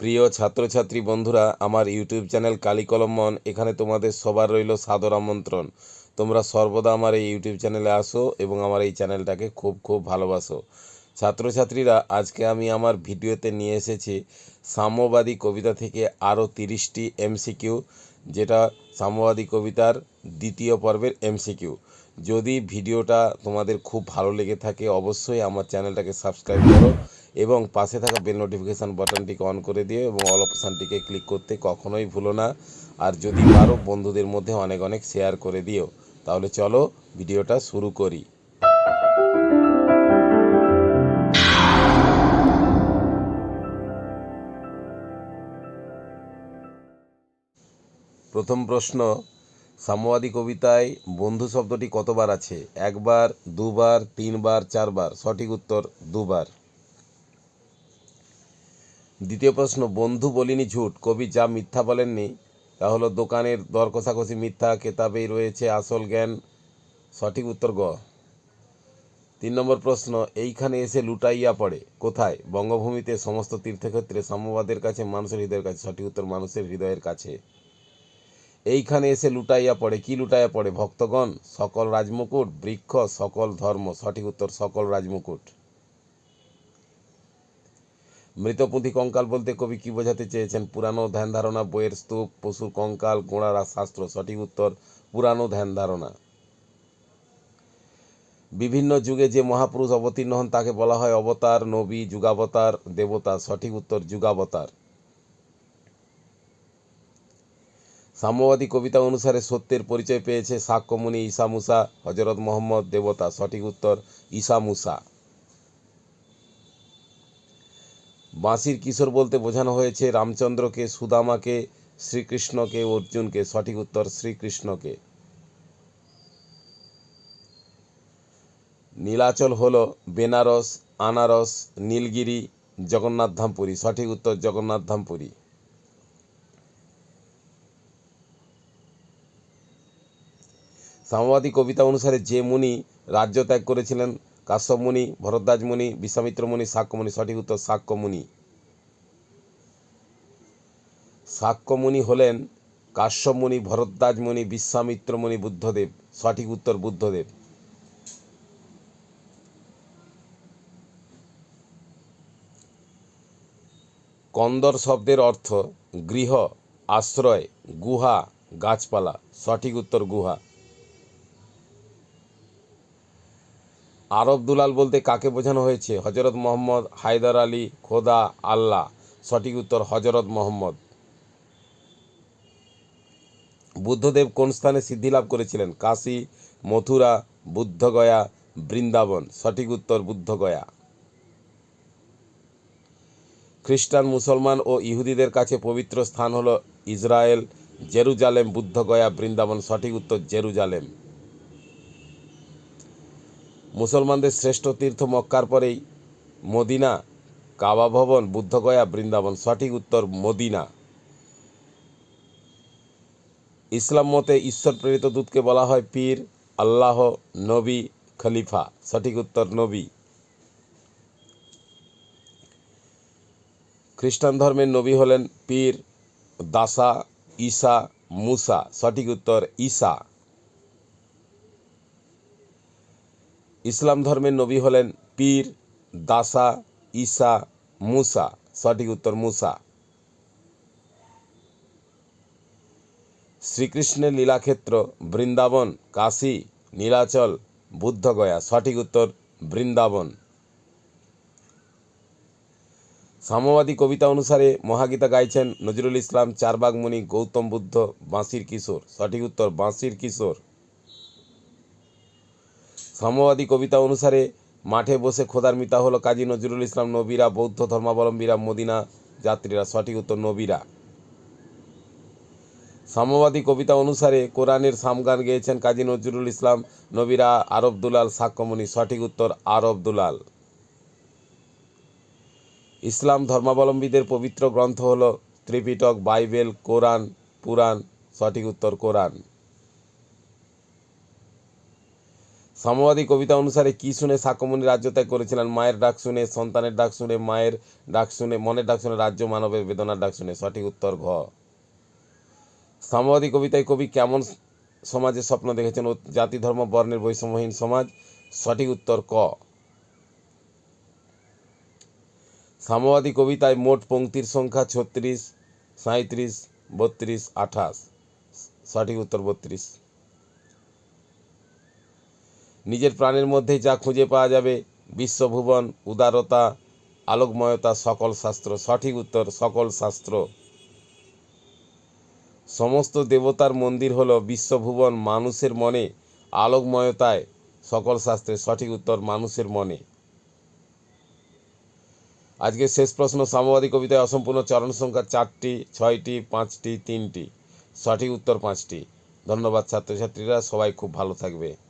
প্রিয় ছাত্রছাত্রী বন্ধুরা, আমার ইউটিউব চ্যানেল কালিকলম এখানে তোমাদের সবার রইল সাদর আমন্ত্রণ। তোমরা সর্বদা আমার এই ইউটিউব চ্যানেলে আসো এবং আমার এই চ্যানেলটাকে খুব খুব ভালোবাসো। ছাত্রছাত্রীরা, আজকে আমি আমার ভিডিওতে নিয়ে এসেছি সাম্যবাদী কবিতা থেকে আরও তিরিশটি এমসিকিউ, যেটা সাম্যবাদী কবিতার দ্বিতীয় পর্বের এমসিকিউ। যদি ভিডিওটা তোমাদের খুব ভালো লেগে থাকে, অবশ্যই আমার চ্যানেলটাকে সাবস্ক্রাইব করো এবং পাশে থাকা বেল নোটিফিকেশান বাটনটিকে অন করে দিও এবং অল অপশানটিকে ক্লিক করতে কখনোই ভুলো না। আর যদি পারো, বন্ধুদের মধ্যে অনেক অনেক শেয়ার করে দিও। তাহলে চলো ভিডিওটা শুরু করি। প্রথম প্রশ্ন, সাম্যবাদী কবিতায় বন্ধু শব্দটি কতবার আছে? একবার, দুবার, তিনবার, চারবার? সঠিক উত্তর, দুবার। দ্বিতীয় প্রশ্ন, বন্ধু বলিনি ঝুট, কবি যা মিথ্যা বলেননি, তা হলো দোকানের দর কষাকষি মিথ্যা, কেতাবেই রয়েছে আসল জ্ঞান। সঠিক উত্তর গ। তিন নম্বর প্রশ্ন, এইখানে এসে লুটাইয়া পড়ে, কোথায়? বঙ্গভূমিতে সমস্ত তীর্থক্ষেত্রে সাম্যবাদের কাছে, মানুষের হৃদয়ের কাছে। সঠিক উত্তর, মানুষের হৃদয়ের কাছে। এইখানে এসে লুটাইয়া পড়ে। কি লুটাইয়া পড়ে? ভক্তগণ, সকল রাজমুকুট, বৃক্ষ, সকল ধর্ম, সঠিক উত্তর, সকল রাজমুকুট। মৃতপুঁথি কঙ্কাল বলতে কবি কি বোঝাতে চেয়েছেন? পুরানো ধ্যান ধারণা, বইয়ের স্তূপ, পশুর কঙ্কাল, গোড়ার শাস্ত্র, সঠিক উত্তর, পুরানো ধ্যান ধারণা। বিভিন্ন যুগে যে মহাপুরুষ অবতীর্ণ হন, তাকে বলা হয় অবতার, নবী, যুগাবতার, দেবতা, সঠিক উত্তর, যুগাবতার। সাম্যবাদী কবিতা অনুসারে সত্যের পরিচয় পেয়েছে সাক্ষ্যমুনি ঈসা মুসা, হজরত মোহাম্মদ দেবতা। সঠিক উত্তর ঈসা মুসা। বাঁশির কিশোর বলতে বোঝানো হয়েছে, রামচন্দ্রকে, সুদামাকে, শ্রীকৃষ্ণকে, অর্জুনকে। সঠিক উত্তর, শ্রীকৃষ্ণকে। নীলাচল হল বেনারস, আনারস, নীলগিরি জগন্নাথ ধামপুরী সঠিক উত্তর জগন্নাথ ধামপুরী সাম্যবাদী কবিতা অনুসারে যে মুনি রাজ্য ত্যাগ করেছিলেন, কাশ্যপ মুনি, ভরদ্বাজ মুনি, বিশ্বামিত্র মুনি সাক্ষ্যমুনি সঠিক উত্তর সাক্ষ্যমুনি সাক্ষ্যমুনি হলেন কাশ্যপ মুনি, ভরদ্বাজ মুনি, বিশ্বামিত্র মুনি, বুদ্ধদেব। সঠিক উত্তর বুদ্ধদেব। কন্দর শব্দের অর্থ গৃহ, আশ্রয়, গুহা, গাছপালা। সঠিক উত্তর গুহা। আরব দুলাল বলতে কাকে বোঝানো হয়েছে? হজরত মোহাম্মদ হায়দার আলী খোদা আল্লাহ। সঠিক উত্তর হজরত মোহাম্মদ। বুদ্ধদেব কোন স্থানে সিদ্ধি লাভ করেছিলেন? কাশী, মথুরা, বুদ্ধগয়া, বৃন্দাবন। সঠিক উত্তর বুদ্ধগয়া। খ্রিস্টান, মুসলমান ও ইহুদিদের কাছে পবিত্র স্থান হল ইসরায়েল, জেরুজালেম, বুদ্ধগয়া, বৃন্দাবন। সঠিক উত্তর জেরুজালেম। মুসলমানদের শ্রেষ্ঠ তীর্থ মক্কার পরেই মদিনা কাবা ভবন, বুদ্ধগয়া, বৃন্দাবন। সঠিক উত্তর, মদিনা। ইসলাম মতে ঈশ্বর প্রেরিত দূতকে বলা হয় পীর, আল্লাহ, নবী, খলিফা। সঠিক উত্তর, নবী। খ্রিস্টান ধর্মের নবী হলেন পীর দাসা ঈসা মুসা। সঠিক উত্তর, ঈসা। ইসলাম ধর্মের নবী হলেন পীর, দাসা, ঈসা, মুসা। সঠিক উত্তর মুসা। শ্রীকৃষ্ণের লীলাক্ষেত্র বৃন্দাবন, কাশী, নীলাচল, বুদ্ধগয়া। সঠিক উত্তর বৃন্দাবন। সাম্যবাদী কবিতা অনুসারে মহাগীতা গাইছেন নজরুল ইসলাম চারবাগ মুনি গৌতম বুদ্ধ বাঁশির কিশোর। সঠিক উত্তর বাঁশির কিশোর। সাম্যবাদী কবিতা অনুসারে মাঠে বসে খোদার মিতা হলো কাজী নজরুল ইসলাম নবীরা, বৌদ্ধ ধর্মাবলম্বীরা, মদিনা যাত্রীরা। সঠিক উত্তর নবীরা। সাম্যবাদী কবিতা অনুসারে কোরআনের সামগান গেয়েছেন কাজী নজরুল ইসলাম নবীরা, আরব দুলাল, সাক্ষ্যমণি। সঠিক উত্তর, আরব দুলাল। ইসলাম ধর্মাবলম্বীদের পবিত্র গ্রন্থ হল ত্রিপিটক, বাইবেল, কোরআন, পুরাণ। সঠিক উত্তর, কোরআন। সাম্যবাদী কবিতা অনুসারে কি শুনে শাকমুনি রাজ্য ত্যাগ করেছিলেন? মায়ের ডাক শুনে, সন্তানের ডাক শুনে, মায়ের ডাক শুনে, মনের ডাক শুনে, রাজ্য মানবের বেদনার ডাক শুনে। সঠিক উত্তর ঘ। সাম্যবাদী কবিতায় কবি কেমন সমাজের স্বপ্ন দেখেছেন? জাতি, ধর্ম, বর্ণের বৈষম্যহীন সমাজ। সঠিক উত্তর ক। সাম্যবাদী কবিতায় মোট পংক্তির সংখ্যা ছত্রিশ সাঁত্রিশ বত্রিশ, আঠাশ। সঠিক উত্তর বত্রিশ। নিজের প্রাণের মধ্যেই যা খুঁজে পাওয়া যাবে, বিশ্বভুবন, উদারতা, আলোকময়তা, সকল শাস্ত্র। সঠিক উত্তর, সকল শাস্ত্র। সমস্ত দেবতার মন্দির হল বিশ্বভুবন, মানুষের মনে, আলোকময়তায়। সকল শাস্ত্রের সঠিক উত্তর, মানুষের মনে। আজকে শেষ প্রশ্ন, সাম্যবাদী কবিতায় অসম্পূর্ণ চরণ সংখ্যা চারটি, ছয়টি, পাঁচটি, তিনটি। সঠিক উত্তর পাঁচটি। ধন্যবাদ ছাত্রছাত্রীরা, সবাই খুব ভালো থাকবে।